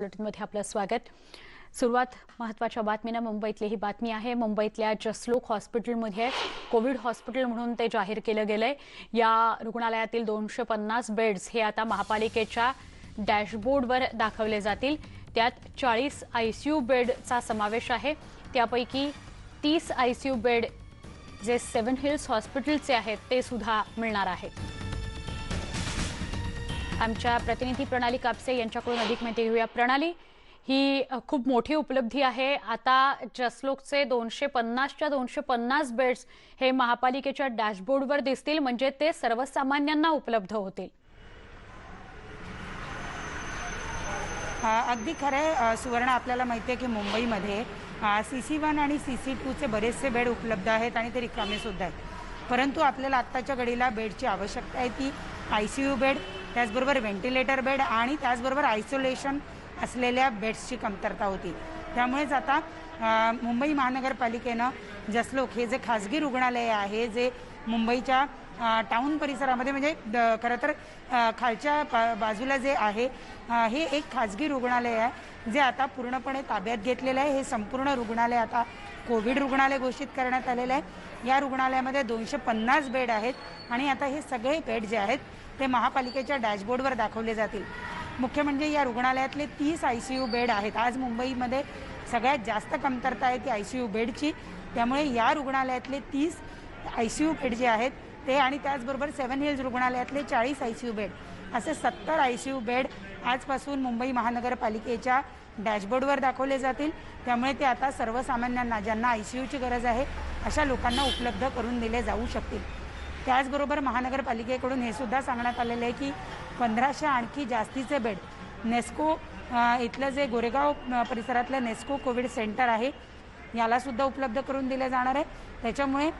बुलेटिनमध्ये आपलं स्वागत. सुरुवात महत्त्वाच्या बातमीनं मुंबईतली ही बातमी आहे. मुंबईतल्या जसलोक हॉस्पिटलमध्ये कोविड हॉस्पिटल म्हणून ते जाहीर केलं गेलंय. या रुग्णालयातील दोनशे पन्नास बेड्स हे आता महापालिकेच्या डॅशबोर्डवर दाखवले जातील. त्यात चाळीस आयसीयू बेडचा समावेश आहे. त्यापैकी तीस ICU bed J seven hills हॉस्पिटलचे आहेत ते सुद्धा मिळणार आहेत. आमच्या प्रतिनिधी प्रणाली कापसे यांच्याकडून अधिक माहिती घेऊया. प्रणाली ही खूप मोठी उपलब्धी आहे. आता जसलोकचे दोनशे पन्नासच्या दोनशे पन्नास बेड्स हे महापालिकेच्या डॅशबोर्डवर दिसतील म्हणजे ते सर्वसामान्यांना उपलब्ध होतील. अगदी खरं आहे सुवर्ण आपल्याला माहिती आहे की मुंबईमध्ये सी सी वन आणि सी सी टूचे बरेचसे बेड उपलब्ध आहेत आणि ते रिकामेसुद्धा आहेत. परंतु आपल्याला आत्ताच्या घडीला बेडची आवश्यकता आहे ती आय सी यू बेड त्याचबरोबर व्हेंटिलेटर बेड आणि त्याचबरोबर आयसोलेशन असलेल्या बेड्सची कमतरता होती. त्यामुळेच आता मुंबई महानगरपालिकेनं जसलोक हे जे खाजगी रुग्णालय आहे जे मुंबईच्या टाऊन परिसरामध्ये म्हणजे द- खरं तर खालच्या बा- बाजूला जे आहे हे एक खाजगी रुग्णालय आहे जे आता पूर्णपणे ताब्यात घेतलेलं आहे. हे संपूर्ण रुग्णालय आता कोविड रुग्णालय घोषित करण्यात आलेलं आहे. या रुग्णालयामध्ये दोनशे पन्नास बेड आहेत आणि आता हे सगळे बेड जे आहेत ते महापालिकेच्या डॅशबोर्डवर दाखवले जातील. मुख्य म्हणजे या रुग्णालयातले तीस आय सी यू बेड आहेत. आज मुंबईमध्ये सगळ्यात जास्त कमतरता आहे ती आय सी यू बेडची. त्यामुळे या रुग्णालयातले तीस आय सी यू बेड जे आहेत ते आणि त्याचबरोबर सेवन हिल्स रुग्णालयातले चाळीस आय सी यू बेड असे सत्तर आय सी यू बेड आजपासून मुंबई महानगरपालिकेच्या डॅशबोर्डवर दाखवले जातील. त्यामुळे ते आता सर्वसामान्यांना ज्यांना आय सी यूची गरज आहे अशा लोकांना उपलब्ध करून दिले जाऊ शकतील. त्याचबरोबर महानगरपालिकेकडून हे सुद्धा सांगण्यात आलेलं आहे की पंधराशे आणखी जास्तीचे बेड. नेस्को इथलं जे गोरेगाव परिसरातलं नेस्को कोविड सेंटर आहे यालासुद्धा उपलब्ध करून दिले जाणार आहे. त्याच्यामुळे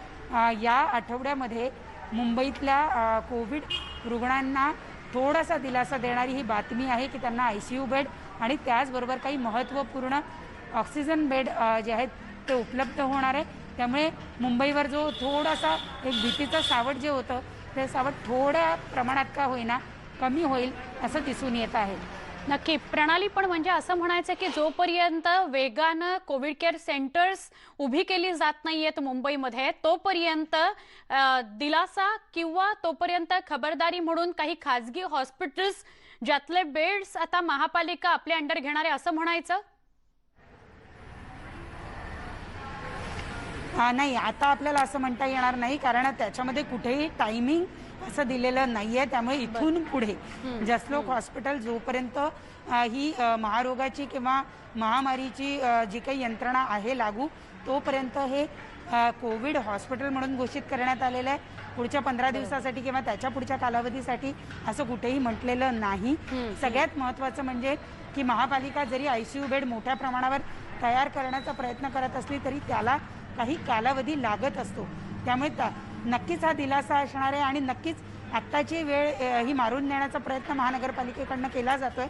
या आठवड्यामध्ये मुंबईतल्या कोविड रुग्णांना थोडासा दिलासा देणारी ही बातमी आहे की त्यांना आय सी यू बेड आणि त्याचबरोबर काही महत्त्वपूर्ण ऑक्सिजन बेड जे आहेत ते उपलब्ध होणार आहे. त्यामुळे मुंबईवर जो थोडासा एक भीतीचं सावट जे होतं ते सावट थोड्या प्रमाणात का होईना कमी होईल असं दिसून येत आहे. नक्की. प्रणाली पण म्हणजे असं म्हणायचं की जोपर्यंत वेगानं कोविड केअर सेंटर्स उभी केली जात नाहीयेत मुंबईमध्ये तोपर्यंत दिलासा किंवा तोपर्यंत खबरदारी म्हणून काही खाजगी हॉस्पिटल्स ज्यातले बेड्स आता महापालिका आपल्या अंडर घेणार आहे असं म्हणायचं हा, नाही आता आपल्याला असं म्हणता येणार नाही कारण त्याच्यामध्ये कुठेही टायमिंग असं दिलेलं नाहीये. त्यामुळे इथून पुढे जसलोक हॉस्पिटल जोपर्यंत ही महारोगाची किंवा महामारीची जी काही यंत्रणा आहे लागू तोपर्यंत हे कोविड हॉस्पिटल म्हणून घोषित करण्यात आलेलं आहे. पुढच्या पंधरा दिवसासाठी किंवा त्याच्या पुढच्या कालावधीसाठी असं कुठेही म्हटलेलं नाही. सगळ्यात महत्त्वाचं म्हणजे की महापालिका जरी आय सी यू बेड मोठ्या प्रमाणावर तयार करण्याचा प्रयत्न करत असली तरी त्याला काही कालावधी लागत असतो. त्यामुळे त्या- नक्कीच हा दिलासा असणार आहे आणि नक्कीच आत्ताची वेळ ही मारून नेण्याचा प्रयत्न महानगरपालिकेकडनं केला जातोय.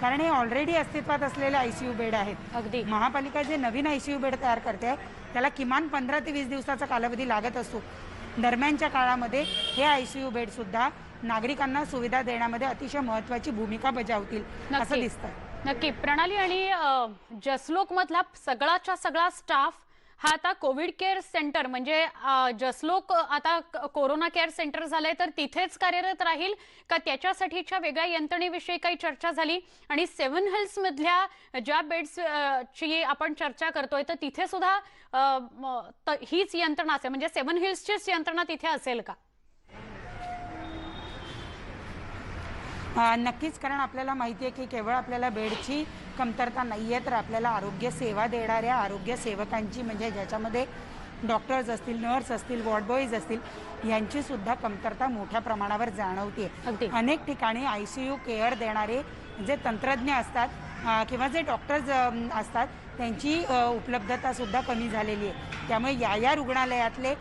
कारण हे ऑलरेडी अस्तित्वात असलेले आय सी यू बेड आहेत. अगदी. महापालिका जे नवीन आय सी यू बेड तयार करते त्याला किमान पंधरा ते वीस दिवसाचा कालावधी लागत असतो. दरम्यानच्या काळामध्ये हे आय सी यू बेड सुद्धा नागरिकांना सुविधा देण्यामध्ये अतिशय महत्वाची भूमिका बजावतील असं. दिसतं नक्की. प्रणाली आणि अ, जसलोक मधला सगळाच्या सगळा स्टाफ हा आता कोविड केअर सेंटर म्हणजे जसलोक आता क- कोरोना केअर सेंटर झालंय तर तिथेच कार्यरत राहील का त्याच्यासाठीच्या वेगळ्या यंत्रणेविषयी काही चर्चा झाली? आणि सेव्हन हिल्स मधल्या ज्या बेड्स ची आपण चर्चा करतोय तर तिथे सुद्धा त- हीच यंत्रणा असेल म्हणजे सेव्हन हिल्सचीच यंत्रणा तिथे असेल का? नक्कीच कारण आपल्याला माहिती आहे की केवळ आपल्याला बेडची कमतरता नाही आहे तर आपल्याला आरोग्य सेवा देणाऱ्या आरोग्य सेवकांची म्हणजे ज्याच्यामध्ये डॉक्टर्स असतील नर्स असतील वॉर्ड बॉईज असतील यांची सुद्धा कमतरता मोठ्या प्रमाणावर जाणवते. अनेक ठिकाणी आय सी यू केअर देणारे जे तंत्रज्ञ असतात किंवा जे डॉक्टर्स असतात त्यांची उपलब्धता सुद्धा कमी झालेली आहे त्यामुळे या या रुग्णालयातले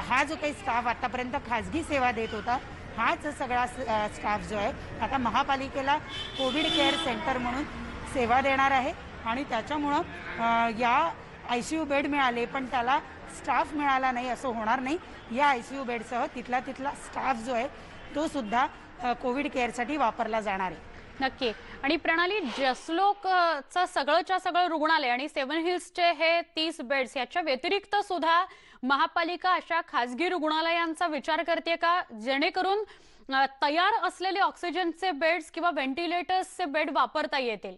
हा जो काही स्टाफ आतापर्यंत खाजगी सेवा देत होता हाच सगळा स्टाफ जो आहे आता महापालिकेला कोविड केअर सेंटर म्हणून सेवा देणार आहे आणि त्याच्यामुळं या आय सी यू बेड मिळाले पण त्याला स्टाफ मिळाला नाही असं होणार नाही. या आय सी यू बेडसह तिथला तिथला स्टाफ जो आहे तो सुद्धा कोविड केअरसाठी वापरला जाणार आहे. नक्की. आणि प्रणाली जसलोकचं सगळंच्या सगळं रुग्णालय आणि सेव्हन हिल्सचे हे तीस बेड्स याच्या व्यतिरिक्त सुद्धा महापालिका अशा खासगी रुग्णालयांचा विचार करते का? जेणेकरून तयार असलेले ऑक्सिजनचे बेड्स किंवा व्हेंटिलेटर्सचे बेड वापरता येतील?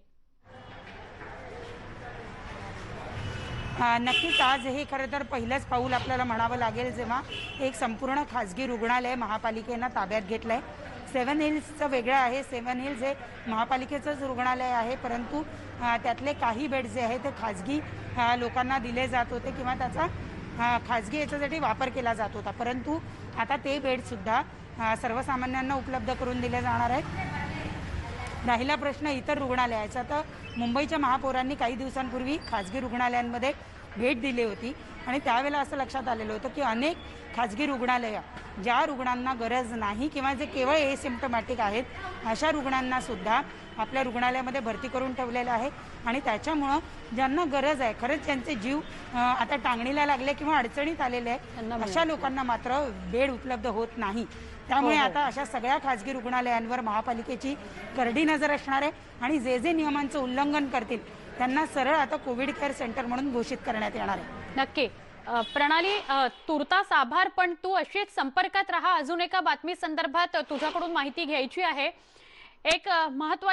नक्कीच आज हे खरं तर पहिलंच पाऊल आपल्याला म्हणावं लागेल जेव्हा एक संपूर्ण खाजगी रुग्णालय महापालिकेनं ताब्यात घेतलं आहे सेवन हिल्सचं वेगळं आहे. सेवन हिल्स हे महापालिकेचंच रुग्णालय आहे परंतु त्यातले काही बेड जे आहे ते खाजगी लोकांना दिले जात होते किंवा त्याचा खाजगी याच्यासाठी वापर केला जात होता. परंतु आता ते बेडसुद्धा सर्वसामान्यांना उपलब्ध करून दिले जाणार आहेत. राहिला प्रश्न इतर रुग्णालयाचा. तर मुंबईच्या महापौरांनी काही दिवसांपूर्वी खाजगी रुग्णालयांमध्ये भेट दिली होती. आणि त्यावेळेला असं लक्षात आलेलं होतं की अनेक खाजगी रुग्णालयं ज्या रुग्णांना गरज नाही किंवा जे केवळ एसिम्टमॅटिक आहेत अशा रुग्णांना सुद्धा आपल्या रुग्णालयामध्ये भरती करून ठेवलेलं आहे. आणि त्याच्यामुळं ज्यांना गरज आहे खरंच ज्यांचे जीव आता टांगणीला लागले किंवा अडचणीत आलेले आहे अशा लोकांना मात्र बेड उपलब्ध होत नाही. त्यामुळे हो, हो. आता अशा सगळ्या खाजगी रुग्णालयांवर महापालिकेची करडी नजर असणार आहे आणि जे जे नियमांचं उल्लंघन करतील त्यांना सरळ आता कोविड केअर सेंटर म्हणून घोषित करण्यात येणार आहे. नक्की. प्रणाली तुर्तास आभार पण तू अशीच संपर्कात राहा. अजून एका बातमी संदर्भात तुझ्याकडून माहिती घ्यायची आहे. एक महत्वाची